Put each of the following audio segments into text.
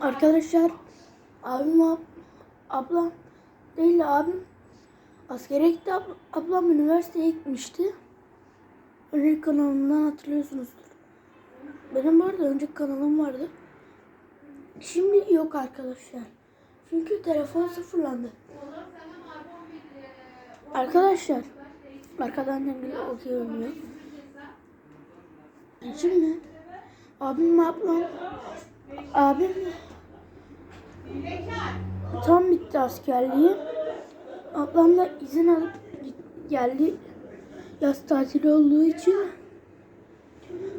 Arkadaşlar abim ab, ablam değil de abim askere gitti ab- ablam üniversiteye gitmişti. Önceki kanalımdan hatırlıyorsunuzdur. Benim arada önceki kanalım vardı. Şimdi yok arkadaşlar. Çünkü telefon sıfırlandı. Arkadaşlar arkadan bile okey oynuyor. Şimdi abim ablam abim tam bitti askerliği. Ablam da izin alıp geldi. Yaz tatili olduğu için.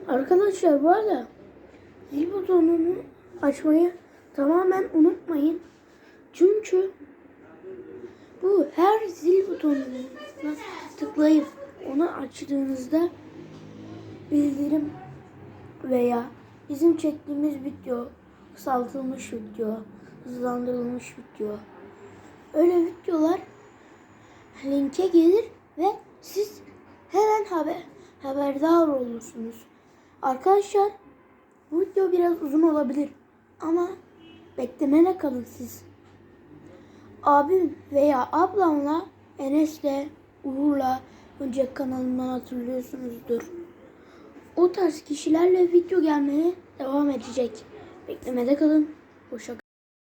Arkadaşlar bu arada zil butonunu açmayı tamamen unutmayın. Çünkü bu her zil butonuna tıklayıp onu açtığınızda bildirim veya bizim çektiğimiz video, kısaltılmış video, hızlandırılmış video. Öyle videolar linke gelir ve siz hemen haber haberdar olursunuz. Arkadaşlar bu video biraz uzun olabilir ama beklemene kalın siz. Abim veya ablamla Enes'le Uğur'la önceki kanalımdan hatırlıyorsunuzdur. O tarz kişilerle video gelmeye devam edecek. Beklemede kalın. Hoşça kalın.